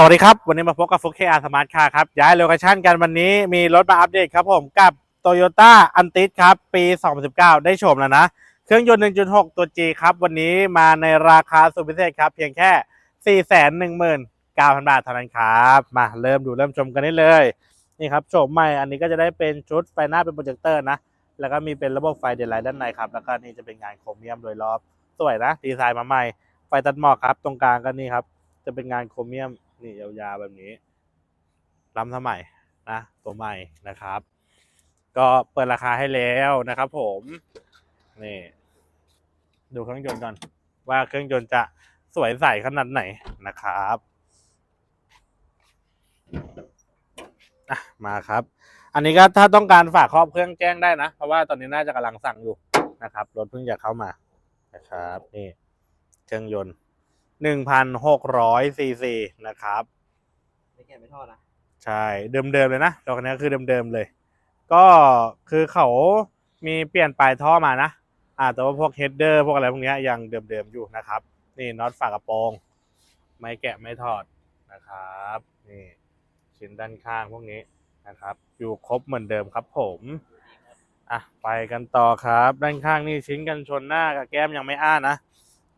สวัสดีครับ วันนี้มาพบกับฟุกเคอาร์สมาร์ทคาร์ครับ ย้ายโลเคชั่นกันวันนี้มีรถมาอัปเดตครับผมกับ Toyota a n t i s ครับ ปี 2019 ได้ชมแล้วนะ เครื่องยนต์ 1.6 ตัว G ครับ วันนี้มาในราคาสุดพิเศษครับ เพียงแค่ 419,000 บาทเท่านั้นครับ มาเริ่มดูเริ่มชมกันได้เลย นี่ครับโฉมใหม่อันนี้ก็จะได้เป็นชุดไฟหน้าเป็นโปรเจคเตอร์นะ แล้วก็มีเป็นระบบไฟเดลไลท์ด้านในครับแล้วก็นี่จะเป็นงานโครเมียมโดยรอบสวยนะดีไซน์มาใหม่ไฟตัดหมอกครับตรงกลางก็นี่ครับจะเป็นงานโครเมียม นี่ยาวๆแบบนี้ล้ำสมัยนะตัวใหม่นะครับ ก็เปิดราคาให้แล้วนะครับผมนี่ดูเครื่องยนต์ก่อน ว่าเครื่องยนต์จะสวยใสขนาดไหนนะครับมาครับ อันนี้ก็ถ้าต้องการฝากครอบเครื่องแจ้งได้นะ เพราะว่าตอนนี้น่าจะกำลังสั่งอยู่นะครับ รถเพิ่งจะเข้ามานะครับ นี่เครื่องยนต์ หนึ่งพันหกร้อยซีซีนะครับ ไม่แก่ไม่ทอดนะใช่ เดิมๆเลยนะดอกนี้คือเดิมๆเลย ก็คือเขามีเปลี่ยนปลายท่อมานะ อ่า แต่ว่าพวกเฮดเดอร์พวกอะไรพวกเนี้ยยังเดิมๆอยู่นะครับ นี่น็อตฝากระโปรง ไม่แกะไม่ถอดนะครับ นี่ชิ้นด้านข้างพวกนี้นะครับ อยู่ครบเหมือนเดิมครับผมอะไปกันต่อครับ ด้านข้างนี่ชิ้นกันชนหน้ากับแก้มยังไม่อ้านะ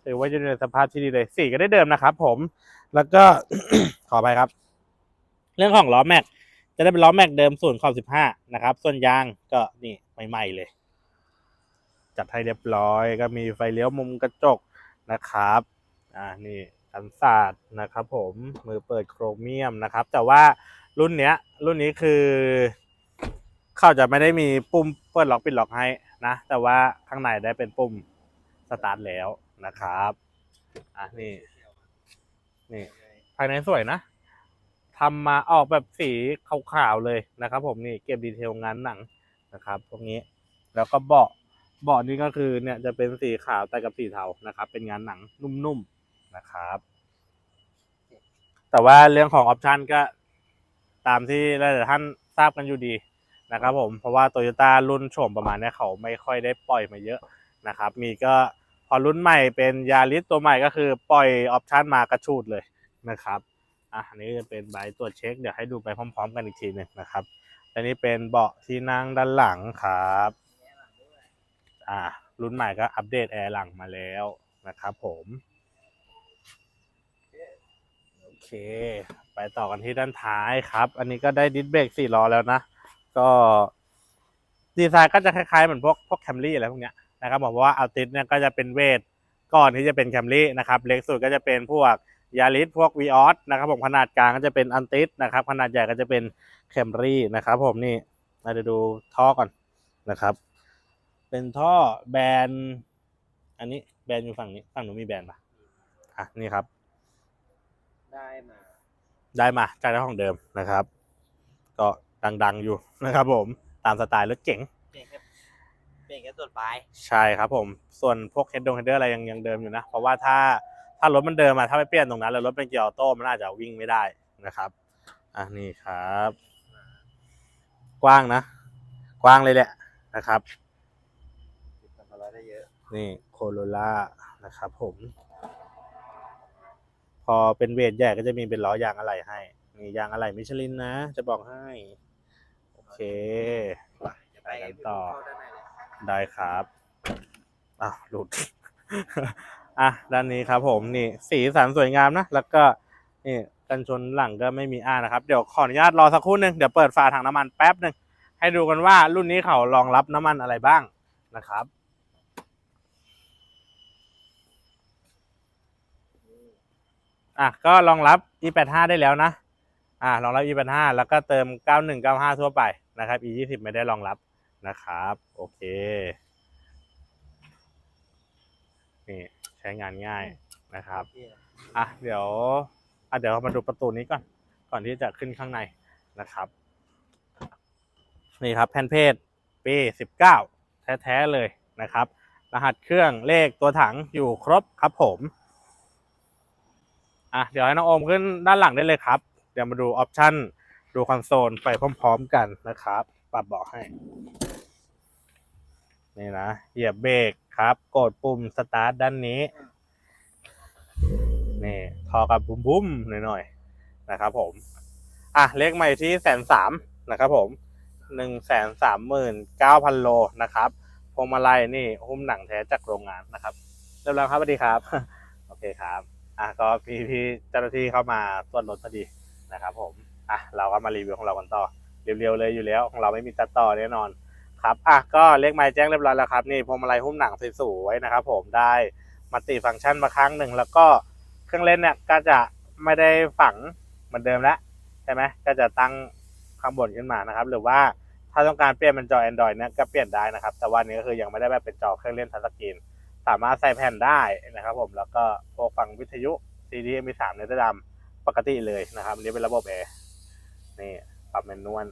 ถือว่าอยู่ในสภาพที่ดีเลยสีก็ได้เดิมนะครับผม แล้วก็ขอไปครับ เรื่องของล้อแม็กจะได้เป็นล้อแม็กเดิมส่วนขอบสิบห้านะครับ ส่วนยางก็นี่ใหม่ๆเลย จัดให้เรียบร้อยก็มีไฟเลี้ยวมุมกระจกนะครับ อ่านี่กันศาสตร์นะครับ ผมมือเปิดโครเมียมนะครับ แต่ว่ารุ่นเนี้ย รุ่นนี้คือเขาจะไม่ได้มีปุ่มเปิดล็อกปิดล็อกให้นะ แต่ว่าข้างในได้เป็นปุ่มสตาร์ทแล้ว นะครับอะนี่นี่ ภายในสวยนะทำมาออกแบบสีขาวๆเลยนะครับ ผมนี่เก็บดีเทลงานหนังนะครับ ตรงนี้ แล้วก็เบาะเบาะนี่ก็คือเนี่ยจะเป็นสีขาวแต่กับสีเทานะครับ เป็นงานหนังนุ่มๆนะครับ แต่ว่าเรื่องของออปชันก็ตามที่หลายๆท่านทราบกันอยู่ดีนะครับ ผมเพราะว่าโตโยต้ารุ่นโฉมประมาณเนี้ยเขาไม่ค่อยได้ปล่อยมาเยอะนะครับ มีก็ พอรุ่นใหม่เป็นยาริสตัวใหม่ก็คือปล่อยออปชันมากระชูดเลยนะครับอะอันนี้จะเป็นใบตรวจเช็คเดี๋ยวให้ดูไปพร้อม ๆ กันอีกทีหนึ่งนะครับอันนี้เป็นเบาะที่นั่งด้านหลังครับอ่ารุ่นใหม่ก็อัปเดตแอร์หลังมาแล้วนะครับผมโอเค ไปต่อกันที่ด้านท้ายครับ อันนี้ก็ได้ดิสเบรกสี่ล้อแล้วนะ ก็ดีไซน์ก็จะคล้ายๆเหมือนพวกพวกแคมรี่อะไรพวกเนี้ย นะครับบอกว่าอัลติสเนี่ยก็จะเป็นเวทก่อนที่จะเป็นแคมรี่นะครับเล็กสุดก็จะเป็นพวกยาริสพวกวีออสนะครับผมขนาดกลางก็จะเป็นอันติสนะครับขนาดใหญ่ก็จะเป็นแคมรี่นะครับผมนี่เราจะดูท่อก่อนนะครับ เป็นท่อแบรนด์อันนี้แบรนด์อยู่ฝั่งนี้ฝั่งหนูมีแบรนด์ปะอะนี่ครับ ได้มา ได้มาจากเจ้าของเดิมนะครับ ก็ดังๆอยู่นะครับผมตามสไตล์รถเก๋งเป ลี่ยนแค่เปลี่ยนแค่ส่วนปลายใช่ครับผม ส่วนพวกเฮดดงเฮดเดอร์อะไรยังยังเดิมอยู่นะ เพราะว่าถ้าถ้ารถมันเดิมมาถ้าไม่เปลี่ยนตรงนั้นแล้วรถเป็นเกียร์ออโต้มันอาจจะวิ่งไม่ได้นะครับอะนี่ครับ กว้างนะ กว้างเลยแหละนะครับทำอะไรได้เยอะนี่โคโรล่านะครับผม พอเป็นเวทใหญ่ก็จะมีเป็นล้อยางอะไรให้มียางอะไรมิชลินนะ จะบอกให้ โอเคจะไปกันต่อ ได้ครับอ้าวหลุด อะด้านนี้ครับผมนี่สีสันสวยงามนะ แล้วก็นี่กันชนหลังก็ไม่มีอ้านะครับ เดี๋ยวขออนุญาตรอสักครู่หนึ่งเดี๋ยวเปิดฝาถังน้ำมันแป๊บหนึ่งให้ดูกันว่ารุ่นนี้เขารองรับน้ำมันอะไรบ้างนะครับอะก็รองรับ e85 ได้แล้วนะ อ่ารองรับ e85 แล้วก็เติม 9195 ทั่วไปนะครับ e20 ไม่ได้รองรับ นะครับ โอเค นี่ใช้งานง่ายนะครับพี่อะเดี๋ยวอะเดี๋ยวมาดูประตูนี้ก่อน ก่อนที่จะขึ้นข้างในนะครับ นี่ครับแผ่นเพจปีสิบเก้าแท้ๆเลยนะครับ รหัสเครื่องเลขตัวถังอยู่ครบครับผมอะเดี๋ยวให้น้องโอมขึ้นด้านหลังได้เลยครับ เดี๋ยวมาดูออปชั่น ดูคอนโซลไปพร้อม ๆ กันนะครับ ปรับเบาะให้ นี่นะ เหยียบเบรกครับ กดปุ่มสตาร์ทด้านนี้ นี่ทอกับบุ้มบุ้มๆหน่อยๆนะครับผม อะเลขใหม่ที่แสนสามนะครับผมหนึ่งแสนสามหมื่นเก้าพันโลนะครับพวงมาลัยนี่หุ้มหนังแท้จากโรงงานนะครับเรียบร้อยครับสวัสดีครับ โอเคครับ อะก็พี่พี่เจ้าหน้าที่เข้ามาตรวจรถพอดีนะครับผม อะเราก็มารีวิวของเรากันต่อเรียวๆเลยอยู่แล้วของเราไม่มีตัดต่อแน่นอน ครับอะก็เลขไม้แจ้งเรียบร้อยแล้วครับนี่พวงมาลัยหุ้มหนังสวยๆนะครับ ผมได้มัลติฟังก์ชันมาครั้งหนึ่งแล้วก็เครื่องเล่นเนี่ยก็จะไม่ได้ฝังเหมือนเดิมแล้วใช่ไหมก็จะตั้งข้างบนขึ้นมานะครับ หรือว่าถ้าต้องการเปลี่ยนเป็นจอ Android เนี่ยก็เปลี่ยนได้นะครับ แต่ว่านี้ก็คือยังไม่ได้แบบเป็นจอเครื่องเล่นทัชสกรีนสามารถใส่แผ่นได้นะครับ ผมแล้วก็พวกฟังวิทยุ CD MP3 ในระดับปกติเลยนะครับอันนี้เป็นระบบแอร์นี่ปรับแมนนวล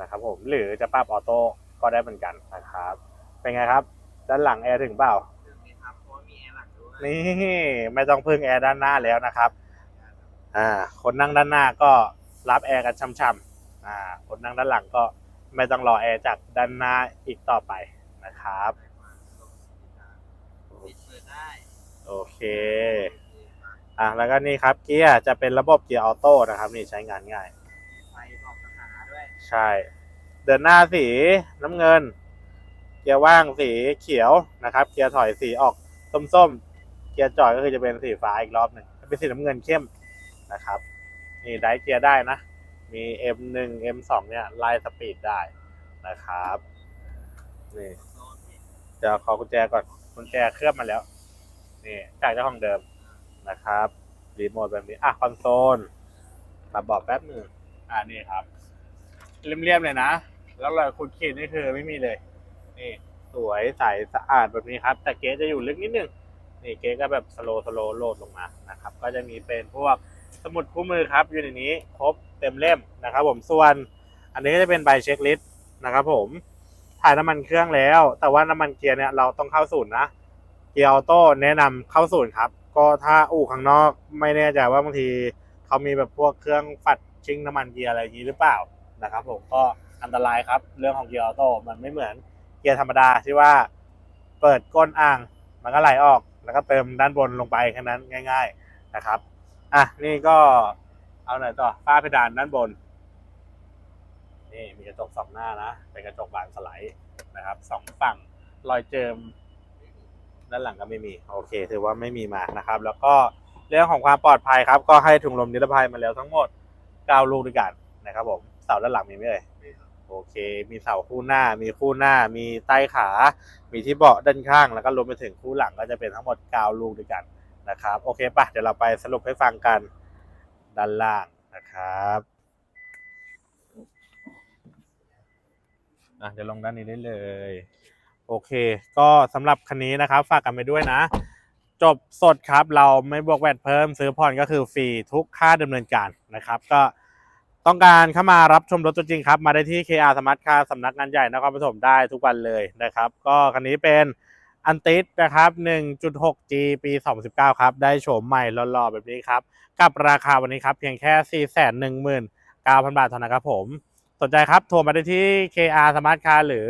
นะครับผมหรือจะปรับออโต้ก็ได้เหมือนกันนะครับ เป็นไงครับ ด้านหลังแอร์ถึงเปล่าซึ่งนี่ครับเพราะว่ามีแอร์หลังด้วยนี่ไม่ต้องพึ่งแอร์ด้านหน้าแล้วนะครับอ่าคนนั่งด้านหน้าก็รับแอร์กันช่ำๆอ่าคนนั่งด้านหลังก็ไม่ต้องรอแอร์จากด้านหน้าอีกต่อไปนะครับปิดเปิดได้โอเคอะแล้วก็นี่ครับเกียร์จะเป็นระบบเกียร์ออโต้นะครับ นี่ใช้งานง่าย ไฟบอกสถานะด้วย ใช่ เดินหน้าสีน้ำเงิน เกียร์ว่างสีเขียวนะครับ เกียร์ถอยสีออกส้มๆ เกียร์จอดก็คือจะเป็นสีฟ้าอีกรอบหนึ่งเป็นสีน้ำเงินเข้มนะครับ นี่ได้เกียร์ได้นะ มี M1 M2 เนี่ยไล่สปีดได้นะครับ นี่โซนที่เดี๋ยวขอกุญแจก่อนกุญแจเคลือบมาแล้ว นี่จากเจ้าของเดิมนะครับรีโมทแบบนี้ อะ คอนโซลปรับบอกแป๊บหนึ่งอ่านี่ครับ เรียบๆเลยนะ แล้วรอยขุดขีดนี่คือไม่มีเลย นี่สวยใสสะอาดแบบนี้ครับ แต่เก๊จะอยู่ลึกนิดนึง นี่เก๊ก็แบบสโลสโลโหลดลงมานะครับ ก็จะมีเป็นพวกสมุดคู่มือครับ อยู่ในนี้ครบเต็มเล่มนะครับ ผม ส่วน อันนี้ก็จะเป็นใบเช็คลิสต์นะครับ ผม ถ่ายน้ำมันเครื่องแล้ว แต่ว่าน้ำมันเกียร์เนี่ยเราต้องเข้าศูนย์นะ เกียร์ออโต้แนะนำเข้าศูนย์ครับ ก็ถ้าอู่ข้างนอกไม่แน่ใจว่าบางทีเขามีแบบพวกเครื่องฝัดชิงน้ำมันเกียร์อะไรอย่างนี้หรือเปล่า นะครับผมก็อันตรายครับ เรื่องของเกียร์ออโต้มันไม่เหมือนเกียร์ธรรมดาที่ว่า เปิดก้นอ่างมันก็ไหลออก แล้วก็เติมด้านบนลงไปแค่นั้นง่าย ๆนะครับอะนี่ก็เอาไหนต่อฝ้าเพดานด้านบน นี่มีกระจกสองหน้านะเป็นกระจกบานสไลด์นะครับสองฝั่งรอยเจิมด้านหลังก็ไม่มีโอเค ถือว่าไม่มีมานะครับ แล้วก็เรื่องของความปลอดภัยครับ ก็ให้ถุงลมนิรภัยมาแล้วทั้งหมด9ลูกด้วยกันนะครับผม สาด้านหลังมีไหมเอ่ยโอเค มีเสาคู่หน้า มีคู่หน้า มีใต้ขา มีที่เบาะด้านข้าง แล้วก็รวมไปถึงคู่หลังก็จะเป็นทั้งหมด9ลูกด้วยกันนะครับ โอเคปะเดี๋ยวเราไปสรุปให้ฟังกันด้านล่างนะครับอะเดี๋ยวลงด้านนี้ได้เลย โอเค ก็สำหรับคันนี้นะครับ ฝากกันไปด้วยนะ จบสดครับ เราไม่บวกแวดเพิ่ม ซื้อผ่อนก็คือฟรีทุกค่าดำเนินการนะครับ ก็ ต้องการเข้ามารับชมรถตัวจริงครับ มาได้ที่ KR Smart Car สำนักงานใหญ่นครปฐมได้ทุกวันเลยนะครับ ก็คันนี้เป็นอันติสนะครับ 1.6G ปี 2019 ครับ ได้โฉมใหม่หล่อๆแบบนี้ครับ กับราคาวันนี้ครับ เพียงแค่ 419,000 บาทเท่านั้นครับผม สนใจครับ โทรมาได้ที่ KR Smart Car หรือ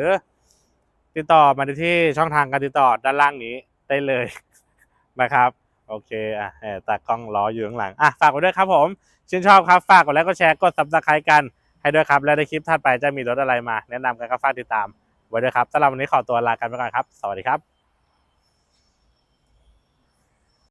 ติดต่อมาได้ที่ช่องทางการติดต่อด้านล่างนี้ได้เลยนะครับ โอเคอะแตากล้องรออยู่ข้างหลังอะฝากไว้ด้วยครับผมชื่นชอบครับฝากกดไลค์กดแชร์กดซับสไครต์กันให้ด้วยครับ และในคลิปถัดไปจะมีรถอะไรมา แนะนำกันก็ฝากติดตามไว้ด้วยครับสำหรับวันนี้ขอตัวลากันไปก่อนครับ สวัสดีครับ